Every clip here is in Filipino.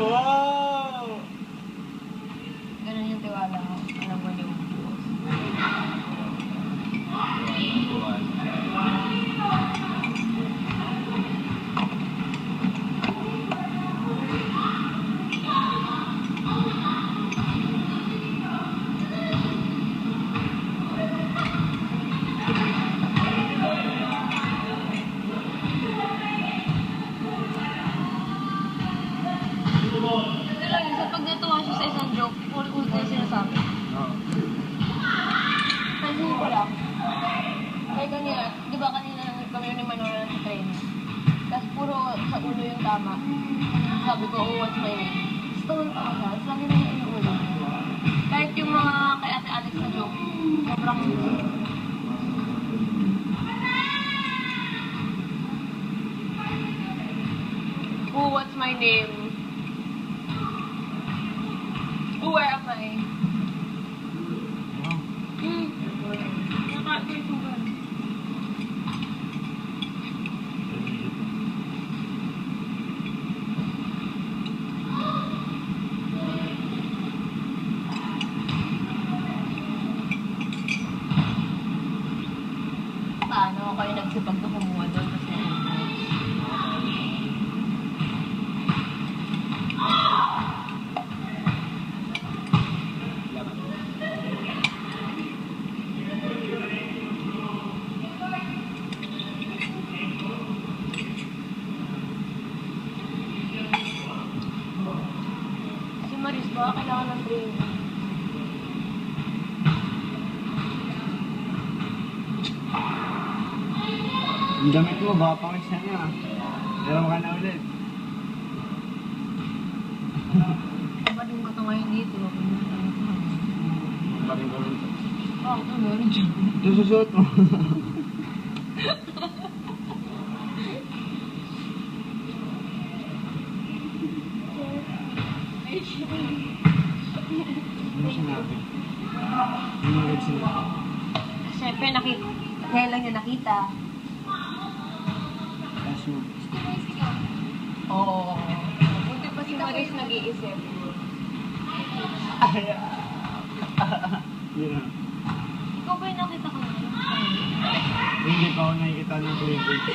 Wow! Ganun yung tiwala ko. Alam mo yung puro sa ulo yung tama. Sabi ko, oh, what's my name? Stone pa siya. Tapos lagi na yung ulo. Kahit yung mga kay Ate Alex na joke, sobrang Oh, what's my name? Oh, where am I? Wow. Hmm. Paano kayo nagsipag na kumuha doon? Kasi si Maris ba kailangan ng training? Ang damit mo, baka pangis na na. Pero ka na ulit. Kapag yung ko ito ngayon dito, Bakit ko rin to? Oh, ito meron dyan. Ito susuot mo. Ano sinabi? Ano sinabi? Siyempre, nakita. Kaya lang niya nakita. Mo. Oo. Buti pa si Maris nag-iisip. Ay, Yun na. Ikaw ba yung nakita ko na? Hindi pa ako nakikita ng cleavage.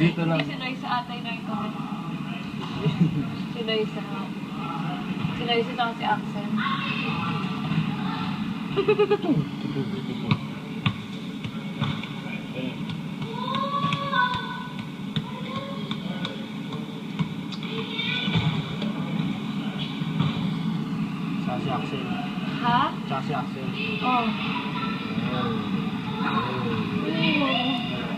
Dito lang. Hindi si Noy sa atay na ito. si Noy sa... Si Noy sa si Axel. Tsaka si Axel. Ha? Tsaka si Axel. Oo. Oh. Ayun. Ayun.